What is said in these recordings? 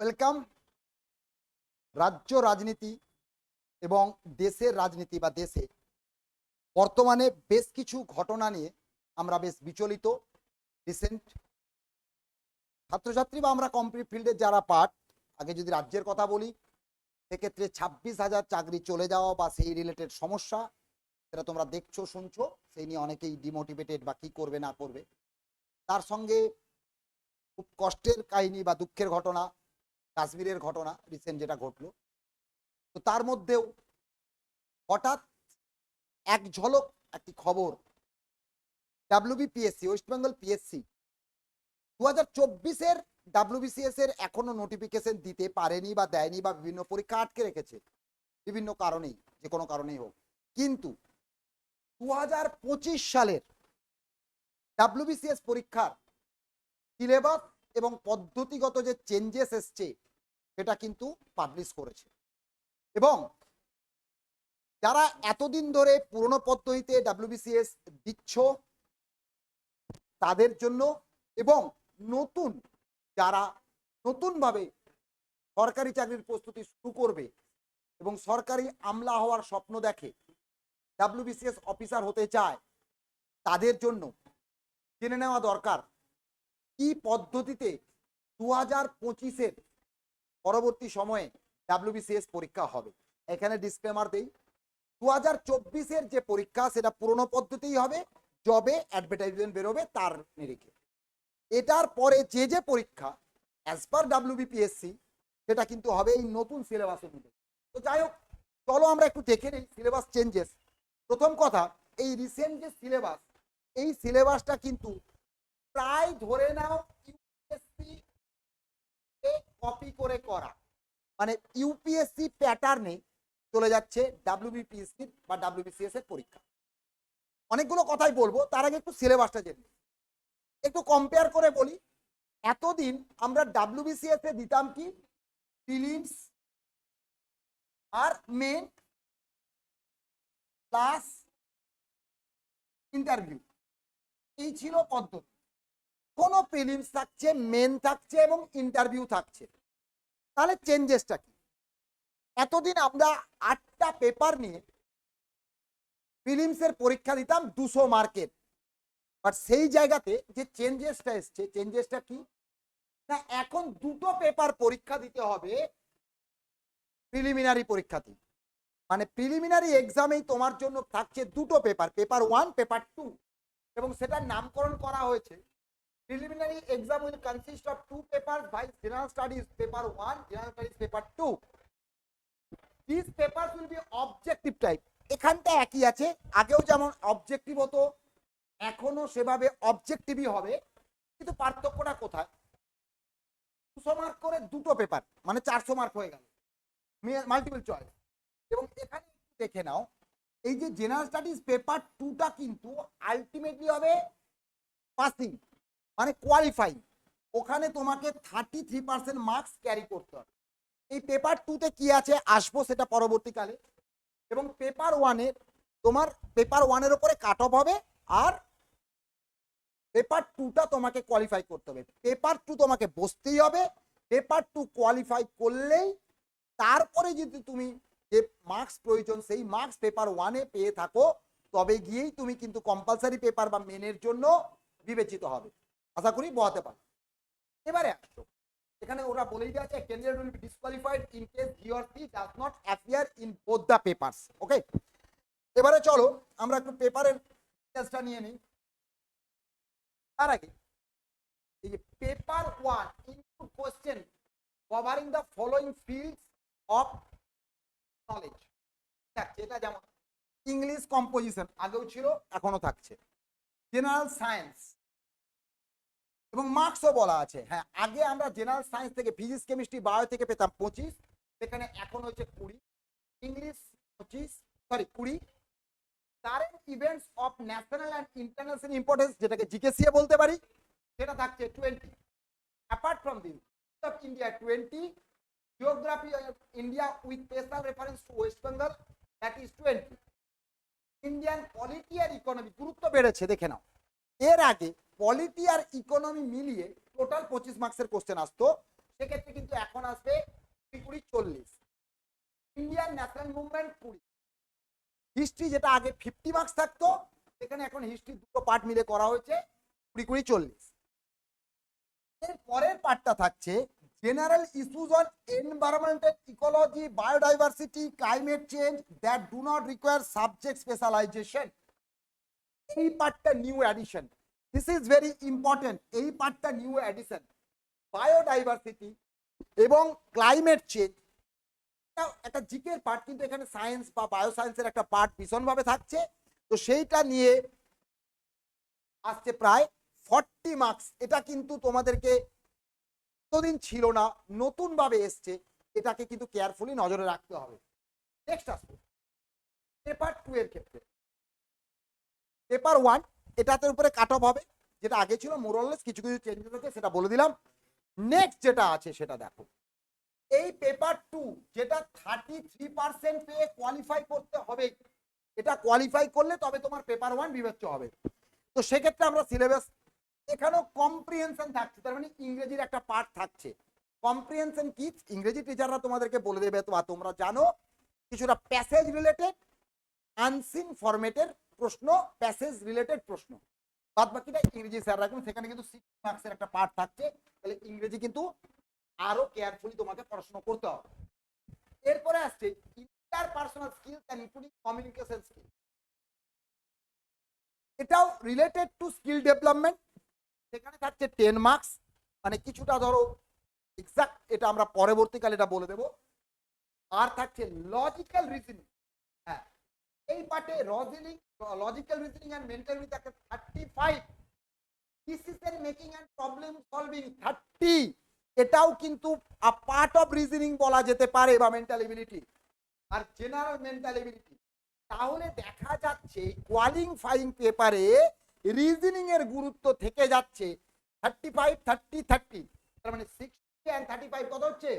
Welcome রাজ্য রাজনীতি এবং দেশের রাজনীতি বা দেশে বর্তমানে বেশ কিছু ঘটনা নিয়ে আমরা বেশ বিচলিত রিসেন্ট ছাত্রছাত্রী বা আমরা কমপ্লিট ফিল্ডের যারা পার্ট আগে যদি রাজ্যের কথা বলি, সেক্ষেত্রে ছাব্বিশ হাজার চাকরি চলে যাওয়া বা সেই রিলেটেড সমস্যা সেটা তোমরা দেখছ, শুনছো, সেই নিয়ে অনেকেই ডিমোটিভেটেড বা কী করবে, না করবে। তার সঙ্গে খুব কষ্টের কাহিনী বা দুঃখের ঘটনা কাশ্মীরের ঘটনা রিসেন্ট যেটা ঘটলো। তো তার মধ্যেও হঠাৎ এক ঝলক একটি খবর ডাব্লিউবিপিএসসি ওয়েস্ট বেঙ্গল পিএসসি দু হাজার চব্বিশের ডাব্লিউবিসিএস এর এখনও নোটিফিকেশন দিতে পারেনি বা দেয়নি বা বিভিন্ন পরীক্ষা আটকে রেখেছে। বিভিন্ন কারণেই, যে কোনো কারণেই হোক। কিন্তু দু হাজার পঁচিশ সালের ডাব্লিউবিসিএস পরীক্ষার সিলেবাস এবং পদ্ধতিগত যে চেঞ্জেস এসছে সেটা কিন্তু পাবলিশ করেছে। এবং যারা এতদিন ধরে পুরনো পদ্ধতিতে ডাব্লিউবিসিএস দিচ্ছ, তাদের জন্য এবং নতুন যারা নতুনভাবে সরকারি চাকরির প্রস্তুতি শুরু করবে এবং সরকারি আমলা হওয়ার স্বপ্ন দেখে ডাব্লিউবিসিএস অফিসার হতে চায়, তাদের জন্য জেনে নেওয়া দরকার, কি পদ্ধতিতে দু হাজার পঁচিশের পরবর্তী সময়ে ডাব্লিউবিসিএস পরীক্ষা হবে। এখানে ডিসক্লেমার দেই দু হাজার চব্বিশের যে পরীক্ষা, সেটা পুরনো পদ্ধতিই হবে জবে অ্যাডভার্টাইজমেন্ট বেরোবে তার নিরিখে। এটার পরে যে যে পরীক্ষা অ্যাজ পার ডাব্লিউবিপিএসসি সেটা কিন্তু হবে এই নতুন সিলেবাস অনুযায়ী তো যাই হোক, চলো আমরা একটু দেখে নিই সিলেবাস চেঞ্জেস প্রথম কথা, এই রিসেন্ট যে সিলেবাস এই সিলেবাসটা কিন্তু প্রায় ধরে নাও কপি করে করা। মানে ইউপিএসসি প্যাটার্নে চলে যাচ্ছে ডাব্লিউবিপিএসসি বা ডাব্লিউবিসিএস এর পরীক্ষা। অনেকগুলো কথাই বলব, তার আগে একটু সিলেবাসটা জেনে। একটু কম্পেয়ার করে বলি, এতদিন আমরা ডাব্লিউবিসিএস এ দিতাম কি? প্রিলিমস আর মেন প্লাস ইন্টারভিউ এই ছিল পদ্ধতি। কোনো প্রিলিমস থাকছে মেন থাকছে এবং ইন্টারভিউ থাকছে। তাহলে চেঞ্জেসটা কি? এতদিন আমরা আটটা পেপার নিয়ে ফিলিমসের পরীক্ষা দিতাম দুশো মার্কের। বাট সেই জায়গাতে যে চেঞ্জেসটা এসছে চেঞ্জেসটা কি? না, এখন দুটো পেপার পরীক্ষা দিতে হবে প্রিলিমিনারি পরীক্ষাতে। মানে প্রিলিমিনারি এক্সামেই তোমার জন্য থাকছে দুটো paper paper one paper two এবং সেটার নামকরণ করা হয়েছে preliminary exam will consist of two papers by general studies, paper 1 general studies, paper 2 these papers will be objective type. এখানটা একই আছে, আগেও যেমন অবজেক্টিভ হতো এখনও সেভাবে অবজেক্টিভই হবে, কিন্তু পার্থক্যটা কোথায়? দুশো মার্ক করে দুটো পেপার মানে চারশো মার্ক হয়ে গেল। মাল্টিপল চয়েস এবং এখানে দেখে নাও, এই যে জেনারেল স্টাডিজ পেপার টুটা কিন্তু আলটিমেটলি হবে পাসিং মানে কোয়ালিফাই ওখানে তোমাকে thirty three percent marks carry করতে হবে। এই পেপার টুতে কি আছে আসব সেটা পরবর্তীকালে। এবং পেপার ওয়ানের তোমার পেপার ওয়ানের ওপরে কাট অফ হবে আর পেপার টুটা তোমাকে কোয়ালিফাই করতে হবে। পেপার টু তোমাকে বসতেই হবে। পেপার টু কোয়ালিফাই করলেই তারপরে যদি তুমি যে মার্কস প্রয়োজন সেই মার্কস পেপার ওয়ানে পেয়ে থাকো, তবে গিয়েই তুমি কিন্তু কম্পালসারি পেপার বা মেনের জন্য বিবেচিত হবে। আশা করি বোঝাতে পারো এবারে আসো। এখানে ওরা বলেই দেওয়া আছে candidate will be disqualified in case he or she does not appear in both the papers okay এবারে চলো, আমরা একটু পেপারের ডিটেলসটা নিয়ে নিই। তার আগে, এই যে paper one input question covering the following fields of knowledge থাকছে এটা যেমন ইংলিশ কম্পোজিশন আগেও ছিল এখনও থাকছে। জেনারেল সায়েন্স এবং মার্কসও বলা আছে। হ্যাঁ আগে আমরা জেনারেল সায়েন্স থেকে ফিজিক্স কেমিস্ট্রি বায়ো থেকে পেতাম পঁচিশ, সেখানে এখন হচ্ছে কুড়ি ইংলিশ পঁচিশ সরি কুড়ি। Current events of national and international importance যেটাকে জিকেসিএ বলতে পারি, সেটা থাকছে twenty apart from this of India twenty geography of India with special reference to West Bengal that is twenty Indian polity R economy গুরুত্ব বেড়েছে, দেখে নাও। এর আগে পলিটি আর ইকোনমি মিলিয়ে টোটাল পঁচিশ মার্কসের কোশ্চেন আসতো। সেক্ষেত্রে কিন্তু এখন আসবে কুড়ি কুড়ি চল্লিশ। ইন্ডিয়ান ন্যাশনাল মুভমেন্ট কুড়ি। হিস্ট্রি যেটা আগে ফিফটি মার্কস থাকতো সেখানে এখন হিস্ট্রি দুটো পার্ট মিলে করা হয়েছে, কুড়ি কুড়ি, চল্লিশ। এর পরের পার্টটা থাকছে general issues on environmental ecology biodiversity climate change that do not require subject specialization এই পার্টটা new addition this is very important এই পার্টটা নিউ অ্যাডিশন বায়োডাইভার্সিটি এবং ক্লাইমেট চেঞ্জ একটা জিকের পার্ট কিন্তু এখানে সায়েন্স বা বায়োসায়েন্সের একটা পার্ট ভীষণভাবে থাকছে। তো সেইটা নিয়ে আসছে প্রায় ফর্টি মার্কস এটা কিন্তু তোমাদেরকে এতদিন ছিল না নতুন ভাবে এসছে। এটাকে কিন্তু কেয়ারফুলি নজরে রাখতে হবে। নেক্সট আসবে। পেপার টু এর ক্ষেত্রে। পেপার ওয়ান এটাতে উপরে কাট অফ হবে, যেটা আগে ছিল মোরলেস কিছু কিছু চেঞ্জেস আছে, সেটা বলে দিলাম। নেক্সট যেটা আছে, সেটা দেখো। এই পেপার টু যেটা থার্টি থ্রি পার্সেন্ট পেয়ে কোয়ালিফাই করতে হবে, এটা কোয়ালিফাই করলে তবে তোমার পেপার ওয়ান বিবেচ্য হবে। তো সেক্ষেত্রে আমরা সিলেবাস এখানেও কম্প্রিহেনশন থাকছে, তার মানে ইংরেজির একটা পার্ট থাকছে। কম্প্রিহেনশন কি? ইংরেজি টিচাররা তোমাদেরকে বলে দেবে তোমরা জানো, কিছুটা প্যাসেজ রিলেটেড আনসিন ফরম্যাটের প্রশ্ন প্যাসেজ রিলেটেড প্রশ্ন। বাদ বাকিটা ইংরেজি স্যার রাখুন সেখানে কিন্তু সিক্স মার্কসের একটা পার্ট থাকছে। তাহলে ইংরেজি কিন্তু আরও কেয়ারফুলি তোমাকে পড়াশোনা করতে হবে। এরপরে আসছে interpersonal skills and including communication skill এটাও রিলেটেড টু স্কিল ডেভেলপমেন্ট সেখানে থাকছে টেন মার্কস মানে কিছুটা ধরো এক্সাক্ট এটা আমরা পরবর্তীকালে এটা বলে দেব। আর থাকছে লজিক্যাল রিজনিং হ্যাঁ এই পার্টে reasoning logical reasoning and mental থাকে thirty five decision making and problem solving thirty এটাও কিন্তু পার্ট অফ রিজনিং বলা যেতে পারে বা মেন্টাল এবিলিটি আর জেনারেল মেন্টাল এবিলিটি তাহলে দেখা যাচ্ছে কোয়ালিফাইং পেপারে রিজনিং এর গুরুত্ব থেকে যাচ্ছে। থার্টি ফাইভ থার্টি থার্টি তার মানে সিক্সটি অ্যান্ড থার্টি ফাইভ কত হচ্ছে?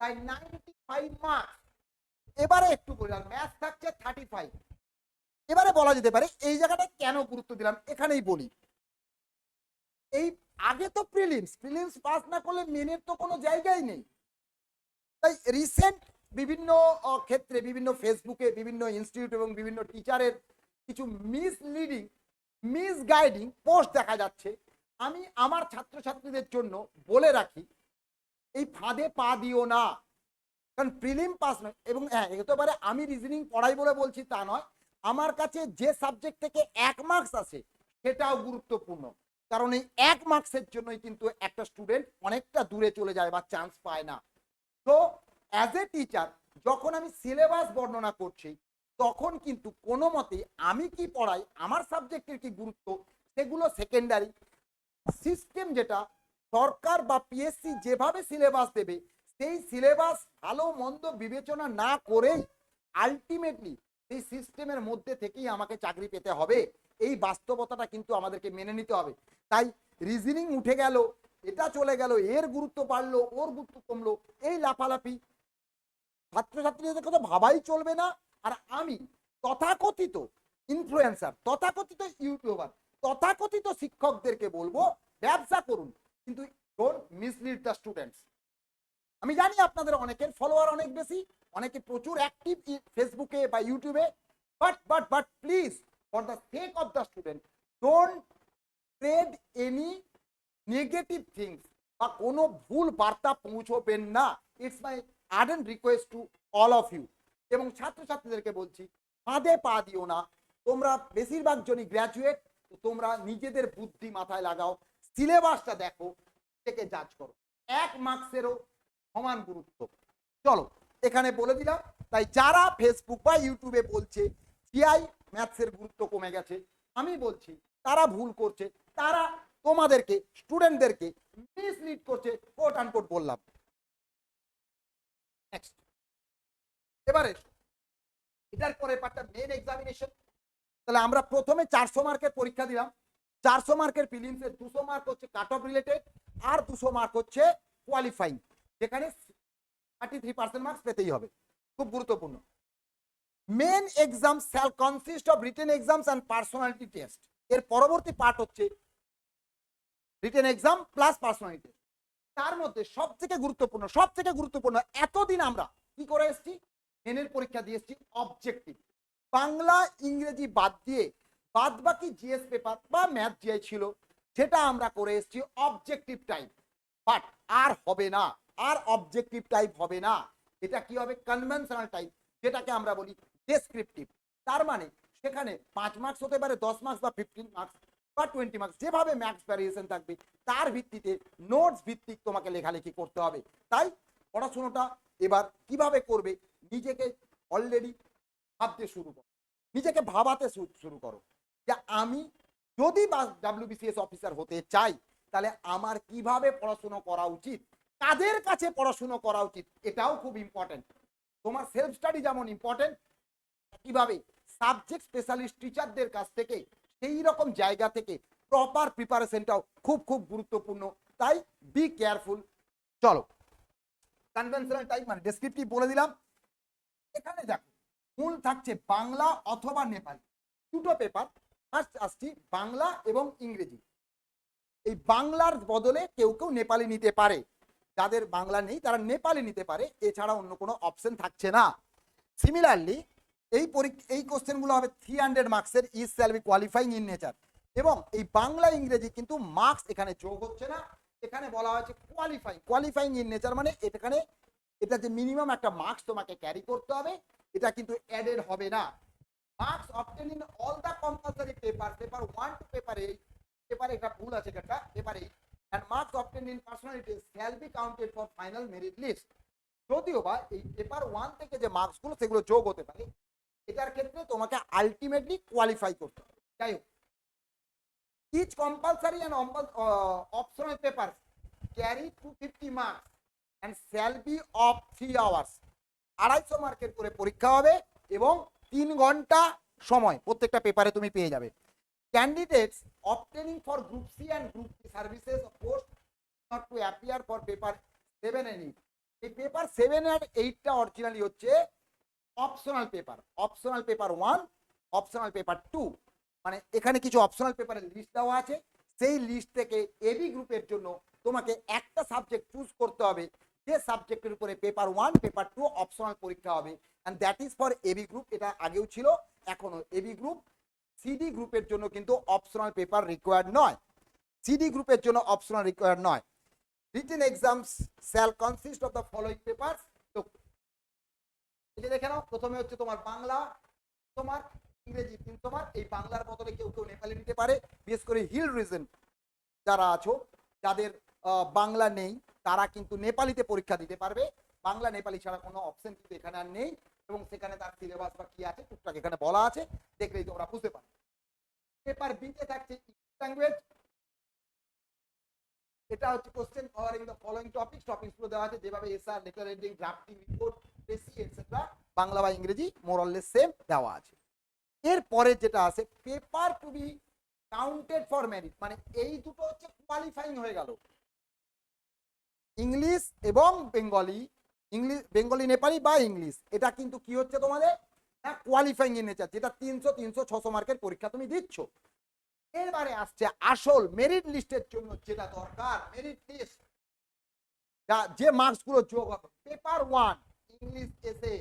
তাই নাইনটি ফাইভ মার্কস এবারে একটু বললাম ম্যাথ থাকছে থার্টি ফাইভ এবারে বলা যেতে পারে, এই জায়গাটা কেন গুরুত্ব দিলাম, এখানেই বলি। এই আগে তো প্রিলিমস প্রিলিমস পাস না করলে মেনের তো কোনো জায়গাই নেই। তাই রিসেন্ট বিভিন্ন ক্ষেত্রে, বিভিন্ন ফেসবুকে বিভিন্ন ইনস্টিটিউট এবং বিভিন্ন টিচারের কিছু মিসলিডিং মিসগাইডিং পোস্ট দেখা যাচ্ছে। আমি আমার ছাত্রছাত্রীদের জন্য বলে রাখি, এই ফাঁদে পা দিও না। কারণ প্রিলিম পাস নয়, এবং হ্যাঁ হতে পারে আমি রিজনিং পড়াই বলে বলছি তা নয়। আমার কাছে যে সাবজেক্ট থেকে এক মার্কস আসে, সেটাও গুরুত্বপূর্ণ। কারণ এই এক মার্কসের জন্যই কিন্তু একটা স্টুডেন্ট অনেকটা দূরে চলে যায় বা চান্স পায় না। তো অ্যাজ এ টিচার যখন আমি সিলেবাস বর্ণনা করছি, তখন কিন্তু কোনো মতে আমি কি পড়াই, আমার সাবজেক্টের কি গুরুত্ব, সেগুলো সেকেন্ডারি সিস্টেম যেটা, সরকার বা পিএসসি যেভাবে সিলেবাস দেবে সেই সিলেবাস ভালো, মন্দ বিবেচনা না করেই আলটিমেটলি সেই সিস্টেমের মধ্যে থেকেই আমাকে চাকরি পেতে হবে। এই বাস্তবতাটা কিন্তু আমাদেরকে মেনে নিতে হবে। তাই রিজনিং উঠে গেল, এটা চলে গেল, এর গুরুত্ব বাড়লো, ওর গুরুত্ব কমলো, এই লাফালাফি। ছাত্রছাত্রীদের কথা ভাবাই চলবে না। আর আমি তথাকথিত ইনফ্লুয়েন্সার তথাকথিত ইউটিউবার তথাকথিত শিক্ষকদেরকে বলব, ব্যবসা করুন, কিন্তু ডোন্ট মিসলিড দ্য স্টুডেন্টস আমি জানি আপনাদের অনেকের ফলোয়ার অনেক বেশি, অনেকে প্রচুর অ্যাক্টিভ ফেসবুকে বা ইউটিউবে but but but please for the sake of the student don't spread any negative things বা কোনো ভুল বার্তা পৌঁছবেন না। It's my ardent request to all of you এবং ছাত্রছাত্রীদেরকে বলছি, ফাঁদে পা দিও না। তোমরা বেশিরভাগ জনই গ্র্যাজুয়েট তোমরা নিজেদের বুদ্ধি মাথায় লাগাও সিলেবাসটা দেখো, থেকে জাজ করো। এক মার্কসেরও সমান গুরুত্ব। চলো, এখানে বলে দিলাম, তাই যারা ফেসবুক বা ইউটিউবে বলছে জিআই ম্যাথসের গুরুত্ব কমে গেছে, আমি বলছি, তারা ভুল করছে, তারা তোমাদেরকে স্টুডেন্টদেরকে মিসলিড করছে কোট আনকোট বললাম। নেক্সট এবারে এটার পরে পার্টটা মেন এক্সামিনেশন তাহলে আমরা প্রথমে চারশো মার্কের পরীক্ষা দিলাম। চারশো মার্কের ফিলিমসের দুশো মার্ক হচ্ছে কাট অফ রিলেটেড আর দুশো মার্ক হচ্ছে কোয়ালিফাইং যেখানে থার্টি থ্রি পার্সেন্ট মার্কস পেতেই হবে। খুব গুরুত্বপূর্ণ। Main exam shall consist of written exams and personality test এর পরবর্তী পার্ট হচ্ছে written exam plus personality test তার মধ্যে সব থেকে গুরুত্বপূর্ণ সব থেকে গুরুত্বপূর্ণ এতদিন আমরা কি করে এসেছি? টেনের পরীক্ষা দিয়ে এসেছি অবজেক্টিভ বাংলা, ইংরেজি বাদ দিয়ে বাদ বাকি জিএস পেপার বা ম্যাথ জিআই ছিল, সেটা আমরা করে এসেছি অবজেক্টিভ টাইপ বাট আর হবে না। আর অবজেক্টিভ টাইপ হবে না। এটা কি হবে? কনভেনশনাল টাইপ যেটাকে আমরা বলি ডেসক্রিপটিভ তার মানে সেখানে পাঁচ মার্কস হতে পারে, দশ মার্কস বা ফিফটিন মার্কস বা টোয়েন্টি মার্কস যেভাবে ম্যাক্স ভ্যারিয়েশন থাকবে, তার ভিত্তিতে নোটস ভিত্তিক তোমাকে লেখালেখি করতে হবে। তাই পড়াশুনোটা এবার কীভাবে করবে, নিজেকে অলরেডি ভাবতে শুরু করো। নিজেকে ভাবাতে শুরু করো যে আমি যদি বা ডাব্লিউবিসিএস অফিসার হতে চাই, তাহলে আমার কীভাবে পড়াশুনো করা উচিত? কাদের কাছে পড়াশুনো করা উচিত। এটাও খুব ইম্পর্টেন্ট তোমার সেলফ স্টাডি যেমন ইম্পর্টেন্ট কীভাবে সাবজেক্ট স্পেশালিস্ট টিচারদের কাছ থেকে সেই রকম জায়গা থেকে প্রপার প্রিপারেশনটাও খুব খুব গুরুত্বপূর্ণ। তাই বি কেয়ারফুল চলো কনভেনশনাল টাইপ মানে ডেসক্রিপটিভ বলে দিলাম। এখানে দেখো, মূল থাকছে বাংলা অথবা নেপালি। দুটো পেপার ফার্স্ট আসছি বাংলা এবং ইংরেজি। এই বাংলার বদলে কেউ কেউ নেপালি নিতে পারে। যাদের বাংলা নেই, তারা নেপালি নিতে পারে, এছাড়া অন্য কোনো অপশন থাকছে না। সিমিলারলি এই পরীক্ষা এই কোশ্চেনগুলো হবে থ্রি হান্ড্রেড মার্কসের is shall be qualifying in nature এবং এই বাংলা ইংরেজি কিন্তু মার্কস এখানে যোগ হচ্ছে না, এখানে বলা হয়েছে কোয়ালিফাইং কোয়ালিফাইং ইন নেচার মানে এখানে এটা যে মিনিমাম একটা মার্কস তোমাকে ক্যারি করতে হবে, এটা কিন্তু অ্যাডেড হবে না। Marks obtained in all the compulsory paper paper one two paper eight পেপারে এটা ভুল আছে, একটা paper eight marks obtained in personality shall be counted for final merit list. যদিও বা এই পেপার ওয়ান থেকে যে মার্কসগুলো, সেগুলো যোগ হতে পারে, এটার ক্ষেত্রে তোমাকে আলটিমেটলি কোয়ালিফাই করতে হবে। যাই হোক। Each compulsory and optional paper carry two fifty marks and shall be of three hours আড়াইশো মার্কের করে পরীক্ষা হবে এবং তিন ঘণ্টা সময় প্রত্যেকটা পেপারে তুমি পেয়ে যাবে। Candidates obtaining for group C and group C services post not to appear for paper seven and eight এই পেপার সেভেন আর এইটটা অরিজিনালি হচ্ছে optional paper optional paper one optional paper two মানে এখানে কিছু অপশনাল পেপারের লিস্ট দেওয়া আছে। সেই লিস্ট থেকে এবি গ্রুপের জন্য তোমাকে একটা সাবজেক্ট চুজ করতে হবে। যে সাবজেক্টের উপরে paper one paper two optional পরীক্ষা হবে। And that is for AB group এটা আগেও ছিল এখনও এবি গ্রুপ সিডি গ্রুপের জন্য কিন্তু অপশনাল পেপার রিকোয়ার্ড নয়। সিডি গ্রুপের জন্য অপশনাল রিকোয়ার্ড নয়। Written exams shall consist of the following paper তো এটা দেখে নাও, প্রথমে হচ্ছে তোমার বাংলা তোমার ইংরেজি কিন্তু তোমার এই বাংলার বদলে কেউ কেউ নেপালি নিতে পারে। বিশেষ করে হিল রিজন যারা আছো, যাদের বাংলা নেই, তারা কিন্তু নেপালিতে পরীক্ষা দিতে পারবে। বাংলা, নেপালি ছাড়া কোনো অপশন কিন্তু এখানে আর নেই। এবং সেখানে তার সিলেবাস বা কি আছে, টুকটাক এখানে বলা আছে, দেখলেই তোমরা বুঝতে পারবে। পেপার বিতে থাকছে ল্যাঙ্গুয়েজ এটা হচ্ছে question covering the following topics টপিকসগুলো দেওয়া আছে, যেভাবে essay letter reading drafting report precis etcetera Bangla বা ইংরেজি মোরাললেস সেম দেওয়া আছে। এরপরে যেটা আছে paper two be counted for merit মানে এই দুটো হচ্ছে কোয়ালিফাইং হয়ে গেল। ইংলিশ এবং বেঙ্গলি ইংলিশ, বেঙ্গলি, নেপালি বা ইংলিশ, এটা কিন্তু কি হচ্ছে তোমাদের? কোয়ালিফাইং ইন নেচার যেটা তিনশো তিনশো, ছশো মার্কের পরীক্ষা তুমি দিচ্ছ। এরবারে আসছে আসল মেরিট লিস্টের জন্য যেটা দরকার মেরিট লিস্ট যা, যে মার্কসগুলো যোগ হবে পেপার ওয়ান ইংলিশ এসে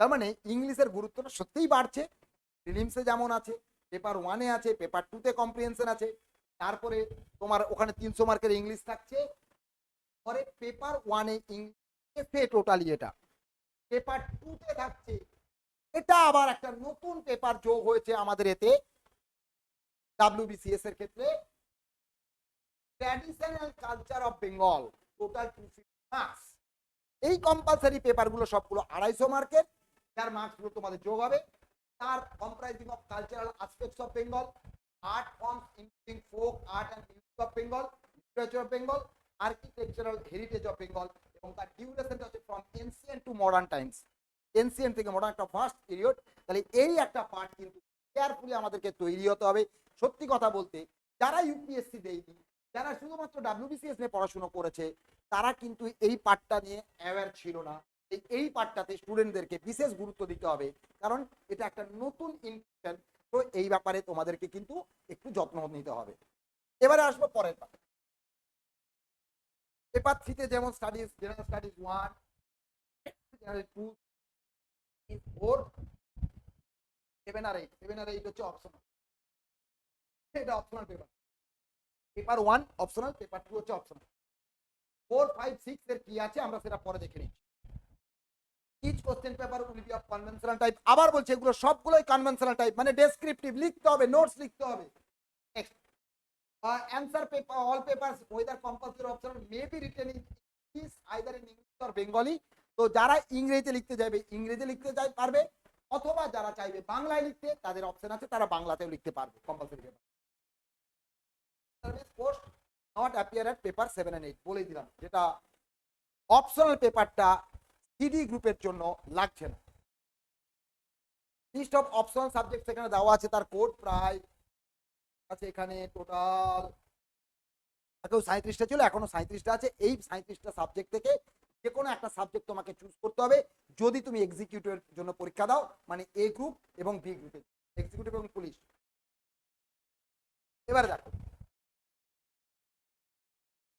তার মানে ইংলিশের গুরুত্বটা সত্যিই বাড়ছে। প্রিলিমসে যেমন আছে পেপার ওয়ানে আছে পেপার টুতে কম্প্রিহেনশন আছে। তারপরে তোমার ওখানে তিনশো মার্কের ইংলিশ থাকছে। পরে পেপার ওয়ানে ইংলিশে টোটালি এটা। পেপার টুতে থাকছে। এটা আবার একটা নতুন পেপার যোগ হয়েছে আমাদের এতে ডাব্লিউবিসিএস এর ক্ষেত্রে। Traditional culture of Bengal total two marks এই কম্পালসারি পেপারগুলো সবগুলো আড়াইশো মার্কের, যার মার্কসগুলো তোমাদের যোগ হবে। তার comprising of cultural aspects of Bengal art forms including folk art and music of Bengal literature of Bengal architectural heritage of Bengal এবং তার ডিউরেশনটা হচ্ছে from ancient to modern times ancient থেকে মডার্ন একটা ফার্স্ট পিরিয়ড তাহলে এই একটা part কিন্তু কেয়ারফুলি আমাদেরকে তৈরি হতে হবে। সত্যি কথা বলতে, যারা ইউপিএসসি দেয়নি, যারা শুধুমাত্র ডাব্লিউবিসিএস নিয়ে পড়াশোনা করেছে, তারা কিন্তু এই পার্টটা নিয়ে অ্যাওয়ার ছিল না। এই পার্টটাতে স্টুডেন্টদেরকে বিশেষ গুরুত্ব দিতে হবে। কারণ এটা একটা নতুন ইনফেকশন তো এই ব্যাপারে তোমাদেরকে কিন্তু একটু যত্ন নিতে হবে। এবারে আসব পরের পার্ট পেপার থ্রিতে যেমন studies general studies one general two four seven আর এইট সেভেন আর এইট হচ্ছে অপশনাল এটা optional paper paper one optional paper two হচ্ছে অপশনাল ফোর ফাইভ সিক্স এর কি আছে আমরা সেটা পরে দেখে নিচ্ছি। Each question paper will be of conventional type আবার বলছে এগুলো সবগুলোই কনভেনশনাল টাইপ মানে ডেসক্রিপটিভ লিখতে হবে নোটস লিখতে হবে। Next answer paper all papers whether compulsory optional may be written in English either in English or Bengali তো যারা ইংরেজিতে লিখতে চাইবে ইংরেজি লিখতে চাই পারবে, অথবা যারা চাইবে বাংলায় লিখতে, তাদের অপশন আছে, তারা বাংলাতেও লিখতে পারবে compulsory paper service post not appear at paper seven and eight বলে দিলাম, যেটা অপশনাল পেপারটা সিডি গ্রুপের জন্য লাগছে না। লিস্ট অফ অপশনাল সাবজেক্ট এখানে দেওয়া আছে, তার কোড প্রায় আছে এখানে টোটাল আগেও সাঁত্রিশটা ছিল, এখনও সাঁত্রিশটা আছে। এই সাঁত্রিশটা সাবজেক্ট থেকে যে কোনো একটা সাবজেক্ট তোমাকে চুজ করতে হবে। যদি তুমি এক্সিকিউটিভের জন্য পরীক্ষা দাও মানে এ গ্রুপ এবং বি গ্রুপে এক্সিকিউটিভ এবং পুলিশ এবারে দেখো।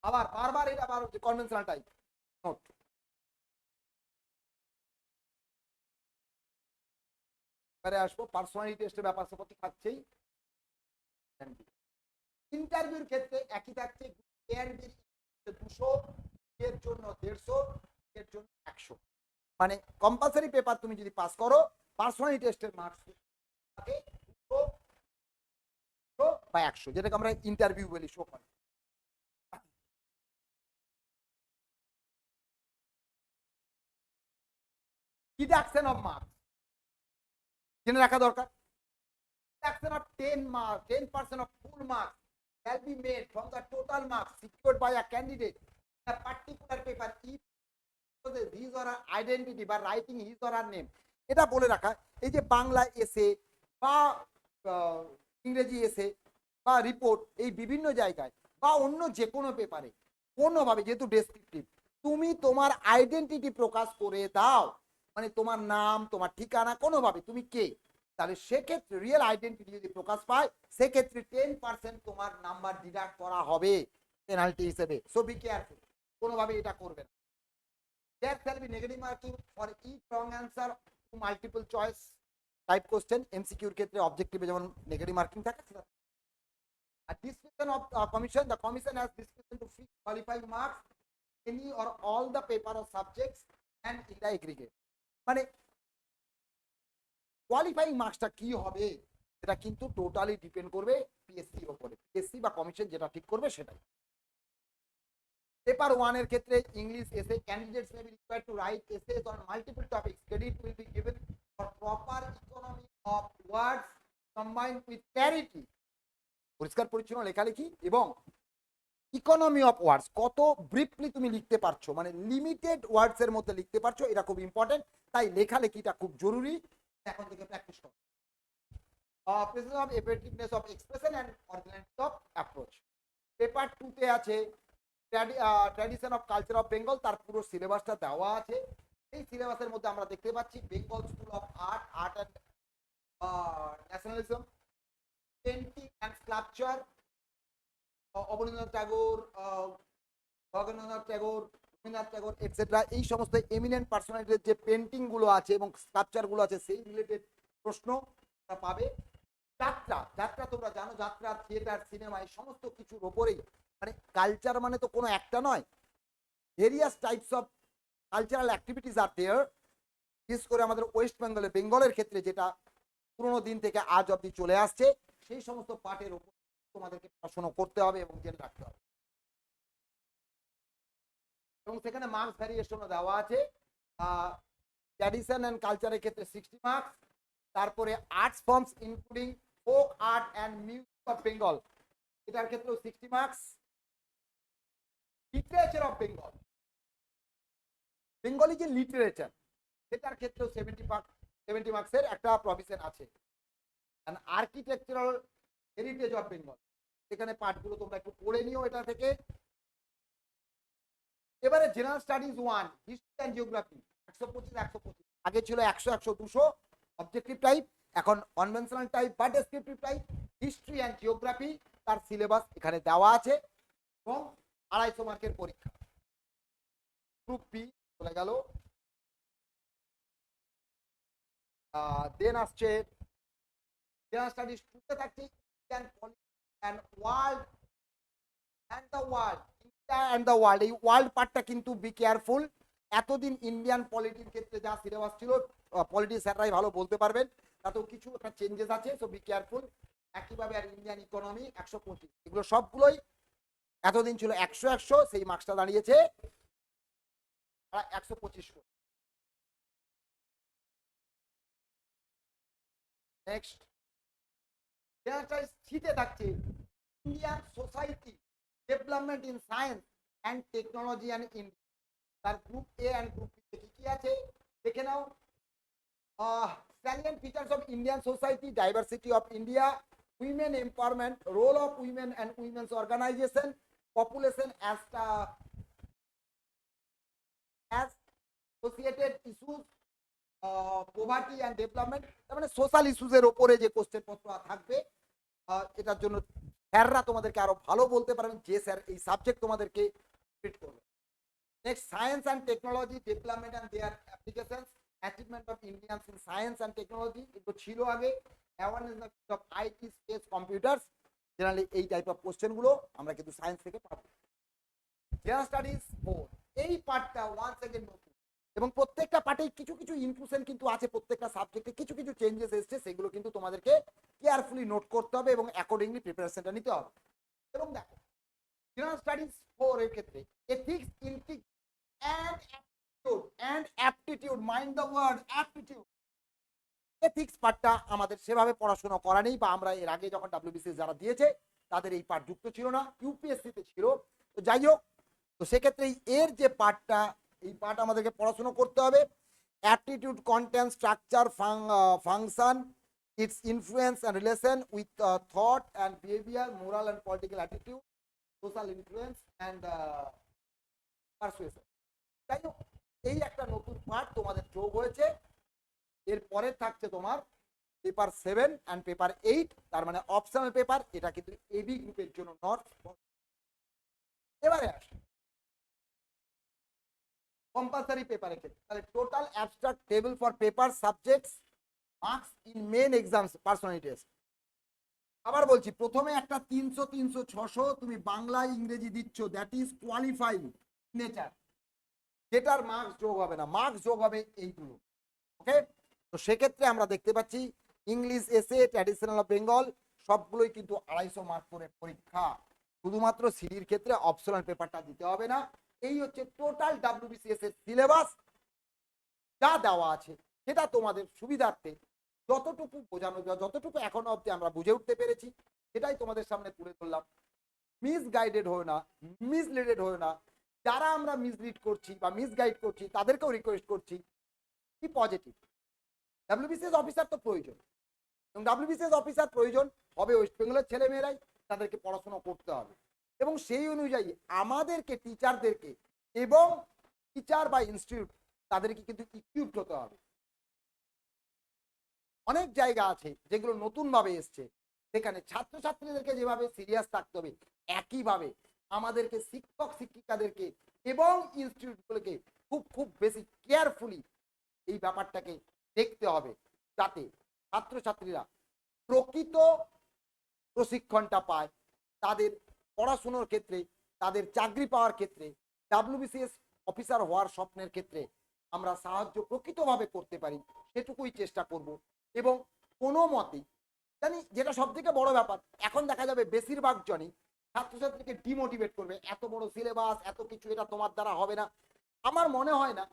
আবার বারবার এটা আবার কনভেনশনাল টাইপ নোট এবারে আসব পার্সোনালিটি টেস্টের ব্যাপার স্যাপার থাকছেই। ইন্টারভিউর ক্ষেত্রে একই থাকছে দুশো, এর জন্য দেড়শো, এর জন্য একশো। মানে কম্পালসারি পেপার তুমি যদি পাস করো পার্সোনালিটি টেস্টের মার্কস থাকে বা একশো, যেটাকে আমরা ইন্টারভিউ বলি শো করে। ডিডাকশন অফ মার্কস জেনে রাখা দরকার। Of ten marks ten percent of full marks shall be made from the total marks secured by a candidate. In a particular paper if his or her identity by writing his or her name. এটা বলে রাখা, এই যে বাংলা এসে বা ইংরেজি এসে বা রিপোর্ট এই বিভিন্ন জায়গায় বা অন্য যে কোনো পেপারে কোনোভাবে যেহেতু ডেসক্রিপটিভ তুমি তোমার আইডেন্টিটি প্রকাশ করে দাও। মানে তোমার নাম, তোমার ঠিকানা কোনোভাবে, তুমি কে? তাহলে সেক্ষেত্রে রিয়েল আইডেন্টিটি যদি প্রকাশ পায়, সেক্ষেত্রে টেন পার্সেন্ট তোমার নাম্বার ডিডাক্ট করা হবে পেনাল্টি হিসেবে। সো বি কেয়ারফুল কোনোভাবে এটা করবে না। There shall be negative marking for each wrong answer multiple choice type question এমসিকিউর ক্ষেত্রে অবজেক্টিভে যেমন নেগেটিভ মার্কিং থাকে, সেটা আর description of commission the commission has description to fix qualifying marks any or all the paper of subjects and in the aggregate মানে qualifying মার্কসটা কি হবে, সেটা কিন্তু টোটালি ডিপেন্ড করবে পিএসসির ওপরে পিএসসি বা কমিশন যেটা ঠিক করবে সেটাই। পেপার ওয়ানের ক্ষেত্রে English essay candidates may be required to write essays on multiple topics credit will be given for proper economy of words combined with clarity পরিষ্কার, পরিচ্ছন্ন লেখালেখি এবং ইকোনমি অফ ওয়ার্ডস কত ব্রিফলি তুমি লিখতে পারছ মানে লিমিটেড ওয়ার্ডস এর মধ্যে লিখতে পারছ, এটা খুব ইম্পর্টেন্ট তাই লেখালেখিটা খুব জরুরি। এখন থেকে প্র্যাকটিস করো presence of effectiveness of expression and originality of approach paper টুতে আছে tradition of culture of Bengal তার পুরো সিলেবাসটা দেওয়া আছে। এই সিলেবাসের মধ্যে আমরা দেখতে পাচ্ছি Bengal school of art art and nationalism painting and sculpture Abanindranath Tagore Bhagendranath Tagore Rabindranath Tagore etcetera এই সমস্ত এমিনেন্ট পার্সোনালিটির যে পেন্টিংগুলো আছে এবং স্কাল্পচারগুলো আছে, সেই রিলেটেড প্রশ্ন পাবে। যাত্রা যাত্রা তোমরা জানো, যাত্রা থিয়েটার সিনেমা এই সমস্ত কিছুর ওপরেই। মানে কালচার মানে তো কোনো একটা নয়। Various types of cultural activities R there বিশেষ করে আমাদের ওয়েস্ট বেঙ্গলে বেঙ্গলের ক্ষেত্রে যেটা পুরোনো দিন থেকে আজ অবধি চলে আসছে, সেই সমস্ত পার্টের ওপর তোমাদেরকে পড়াশোনা করতে হবে এবং জেনে রাখতে হবে। এবং সেখানে মার্কস ভ্যারিয়েশনও দেওয়া আছে। ট্র্যাডিশন অ্যান্ড কালচারের ক্ষেত্রে সিক্সটি মার্কস তারপরে arts forms including folk art and music of Bengal এটার ক্ষেত্রেও sixty marks literature of Bengal Bengali যে লিটারেচার সেটার ক্ষেত্রেও সেভেন্টি মার্ক সেভেন্টি মার্কসের একটা প্রভিশন আছে। আর্কিটেকচারাল হেরিটেজ অফ বেঙ্গল সেখানে পার্টগুলো তোমরা একটু পড়ে নিও এটা থেকে। এবারে general studies one history and geography একশো পঁচিশ একশো পঁচিশ। আগে ছিল একশো একশো, দুশো অবজেক্টিভ টাইপ এখন কনভেনশনাল টাইপ বা descriptive type history and geography তার সিলেবাস এখানে দেওয়া আছে, এবং আড়াইশো মার্কের পরীক্ষা। গ্রুপ বি চলে গেল। দেন আসছে জেনারেল স্টাডিজ টুতে থাকছে and world and the world and the world এই ওয়ার্ল্ড পার্টটা কিন্তু বি কেয়ারফুল এতদিন ইন্ডিয়ান পলিটির ক্ষেত্রে যা সিলেবাস ছিল পলিটি স্যাররাই ভালো বলতে পারবেন। তাতেও কিছু একটা চেঞ্জেস আছে সো বি কেয়ারফুল একইভাবে আর ইন্ডিয়ান ইকোনমি একশো পঁচিশ, এগুলো সবগুলোই এতদিন ছিল একশো একশো, সেই মার্কসটা দাঁড়িয়েছে। একশো পঁচিশ করে। নেক্সট থাকছে Indian society development in science and technology and in তার group A and group B কি কি আছে? দেখে নাও। Salient features of Indian society diversity of India women empowerment role of women and women's organisation population as associated issues poverty and development তার মানে social ইস্যুসের ওপরে যে question পত্র থাকবে এটার জন্য স্যাররা তোমাদেরকে আরও ভালো বলতে পারবেন যে স্যার এই সাবজেক্ট তোমাদেরকে ফিট করবে। Next science and technology development and their applications achievement of Indians in science and technology এগুলো ছিল আগে। Awareness of IT space computers generally এই টাইপ অফ কোশ্চেনগুলো আমরা কিন্তু সায়েন্স থেকে পাবো। জেনারেল স্টাডিজ ফোর এই পার্টটা ওয়ান সেকেন্ড এবং প্রত্যেকটা পার্টে কিছু কিছু ইনক্লুশন কিন্তু আছে, প্রত্যেকটা সাবজেক্টে কিছু কিছু চেঞ্জেস এসছে, সেগুলো কিন্তু তোমাদেরকে কেয়ারফুলি নোট করতে হবে এবং অ্যাকর্ডিংলি প্রিপারেশনটা নিতে হবে। এবং দেখো জেনারেল স্টাডিজ ফোর এর ক্ষেত্রে ethics integrity and aptitude and aptitude mind the word aptitude ethics পার্টটা আমাদের সেভাবে পড়াশোনা করা নেই বা আমরা এর আগে যখন ডাব্লিউবিসিএস যারা দিয়েছে, তাদের এই পার্ট যুক্ত ছিল না ইউপিএসসিতে ছিল। তো যাই হোক, তো সেক্ষেত্রে এর যে পার্টটা এই পার্ট আমাদেরকে পড়াশোনা করতে হবে। Attitude content structure function its influence and relation with thought and behaviour moral and political attitude social influence and persuasion তাই এই একটা নতুন পার্ট তোমাদের যোগ হয়েছে। এর পরে থাকছে তোমার paper seven and paper eight তার মানে অপশনাল পেপার এটা কিন্তু এবি গ্রুপের জন্য নট এবারে আসে। কম্পালসারি পেপারের ক্ষেত্রে তাহলে total abstract table for paper subjects marks in main exams personality test আবার বলছি, প্রথমে একটা তিনশো তিনশো, ছশো তুমি বাংলা, ইংরেজি দিচ্ছ দ্যাট ইজ কোয়ালিফাইং নেচার যেটার মার্কস যোগ হবে না মার্কস যোগ হবে এইগুলো ওকে তো সেক্ষেত্রে আমরা দেখতে পাচ্ছি ইংলিশ এসে ট্র্যাডিশনাল অফ বেঙ্গল সবগুলোই কিন্তু আড়াইশো মার্ক করে পরীক্ষা। শুধুমাত্র সিডির ক্ষেত্রে অপশনাল পেপারটা দিতে হবে না। এই হচ্ছে টোটাল ডাব্লিউবিসিএস এর সিলেবাস যা দেওয়া আছে, সেটা তোমাদের সুবিধার্থে যতটুকু বোঝানো, যতটুকু এখনও অবধি আমরা বুঝে উঠতে পেরেছি, সেটাই তোমাদের সামনে তুলে ধরলাম। মিসগাইডেড হয়ে না মিসলিডেড হয়ে না, যারা আমরা মিসলিড করছি বা মিসগাইড করছি, তাদেরকেও রিকোয়েস্ট করছি কি পজিটিভ ডাব্লিউবিসিএস অফিসার তো প্রয়োজন, এবং ডাব্লিউবিসিএস অফিসার প্রয়োজন, হবে ওয়েস্ট বেঙ্গলের ছেলেমেয়েরাই, তাদেরকে পড়াশোনা করতে হবে। এবং সেই অনুযায়ী আমাদেরকে টিচারদেরকে এবং টিচার বা ইনস্টিটিউট তাদেরকে কিন্তু ইকুইপড হতে হবে। অনেক জায়গা আছে যেগুলো নতুনভাবে এসছে। সেখানে ছাত্রছাত্রীদেরকে যেভাবে সিরিয়াস থাকতে হবে, একইভাবে আমাদেরকে শিক্ষক, শিক্ষিকাদেরকে এবং ইনস্টিটিউটগুলোকে খুব খুব বেশি কেয়ারফুলি এই ব্যাপারটাকে দেখতে হবে যাতে ছাত্রছাত্রীরা প্রকৃত প্রশিক্ষণটা পায়, তাদের পড়াশুনোর ক্ষেত্রে, তাদের চাকরি পাওয়ার ক্ষেত্রে ডাব্লিউবিসিএস অফিসার হওয়ার স্বপ্নের ক্ষেত্রে আমরা সাহায্য প্রকৃতভাবে করতে পারি, সেটুকুই চেষ্টা করব। এবং কোনো মতেই জানি যেটা সব থেকে বড় ব্যাপার, এখন দেখা যাবে বেশিরভাগ জনই ছাত্রছাত্রীকে ডিমোটিভেট করবে, এত বড় সিলেবাস এত কিছু এটা তোমার দ্বারা হবে না। আমার মনে হয় না,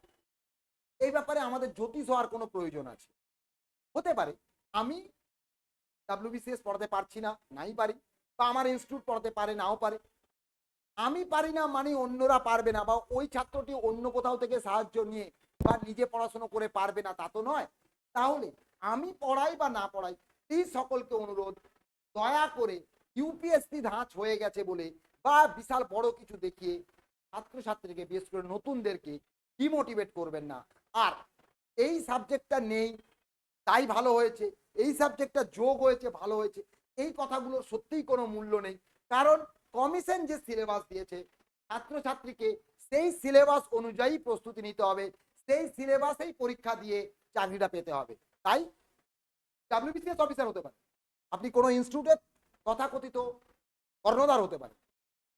এই ব্যাপারে আমাদের জ্যোতিষ হওয়ার কোনো প্রয়োজন আছে। হতে পারে, আমি ডাব্লিউবিসিএস পড়াতে পারছি না, নাই পারি। বা আমার ইনস্টিটিউট পড়াতে পারে, নাও পারে। আমি পারি না মানে অন্যরা পারবে না বা ওই ছাত্রটি অন্য কোথাও থেকে সাহায্য নিয়ে বা নিজে পড়াশোনা করে পারবে না, তা তো নয়। তাহলে আমি পড়াই বা না পড়াই, এই সকলকে অনুরোধ, দয়া করে ইউপিএসসি ধাঁচ হয়ে গেছে বলে বা বিশাল বড় কিছু দেখিয়ে ছাত্রছাত্রীকে, বিশেষ করে নতুনদেরকে ডিমোটিভেট করবেন না। আর এই সাবজেক্টটা নেই, তাই ভালো হয়েছে, এই সাবজেক্টটা যোগ হয়েছে, ভালো হয়েছে। এই কথাগুলো সত্যিই কোনো মূল্য নেই। কারণ কমিশন যে সিলেবাস দিয়েছে, ছাত্রছাত্রীকে সেই সিলেবাস অনুযায়ী প্রস্তুতি নিতে হবে, সেই সিলেবাসেই পরীক্ষা দিয়ে চাকরিটা পেতে হবে। তাই ডাব্লিউবিসিএস অফিসার হতে পারে, আপনি কোনো ইনস্টিটিউটের তথাকথিত কর্ণধার হতে পারে,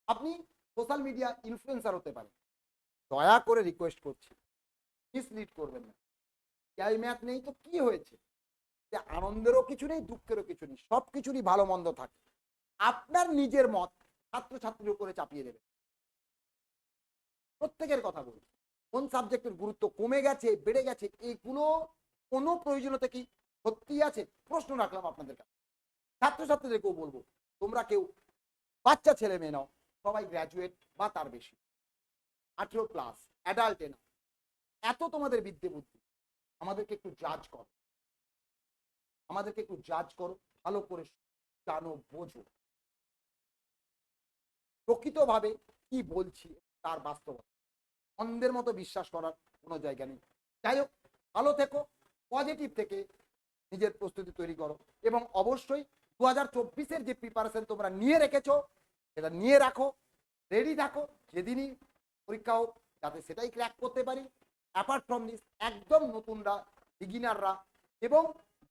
আপনি সোশ্যাল মিডিয়া ইনফ্লুয়েন্সার হতে পারেন দয়া করে রিকোয়েস্ট করছি মিসলিড করবেন না। ম্যাথ নেই তো কি হয়েছে? যে আনন্দেরও কিছু নেই, দুঃখেরও কিছু নেই, সব কিছুরই ভালো মন্দ থাকে। আপনার নিজের মত ছাত্রছাত্রীর উপরে চাপিয়ে দেবে। প্রত্যেকের কথা বলছি কোন সাবজেক্টের গুরুত্ব কমে গেছে, বেড়ে গেছে এগুলো কোনো প্রয়োজনীয়তা কি সত্যি আছে? প্রশ্ন রাখলাম আপনাদের কাছে। ছাত্রছাত্রীদেরকেও বলব, তোমরা কেউ বাচ্চা ছেলে মেয়ে নাও, সবাই গ্র্যাজুয়েট বা তার বেশি। আঠেরো প্লাস অ্যাডাল্টে না এত তোমাদের বিদ্যে বুদ্ধি। আমাদেরকে একটু জাজ করো। আমাদেরকে একটু জাজ করো, ভালো করে জানো, বোঝো। প্রকৃতভাবে কি বলছি, তার বাস্তবতা। অন্ধের মতো বিশ্বাস করার কোনো জায়গা নেই। যাই হোক, ভালো থেকো পজিটিভ থেকে নিজের প্রস্তুতি তৈরি করো এবং অবশ্যই দু হাজার চব্বিশের যে প্রিপারেশন তোমরা নিয়ে রেখেছো, সেটা নিয়ে রাখো রেডি থাকো, যেদিনই পরীক্ষা হোক, যাতে সেটাই ক্র্যাক করতে পারি। অ্যাপার্ট ফ্রম দিস একদম নতুনরা বিগিনাররা এবং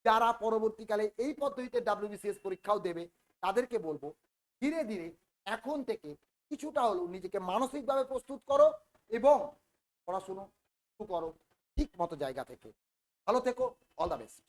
যারা পরবর্তীকালে এই পদ্ধতিতে ডাব্লিউবিসিএস পরীক্ষাও দেবে, তাদেরকে বলব, ধীরে ধীরে এখন থেকে কিছুটা হলেও নিজেকে মানসিকভাবে প্রস্তুত করো এবং পড়াশুনো শুরু করো ঠিক মতো জায়গা থেকে। ভালো থেকো অল দ্য বেস্ট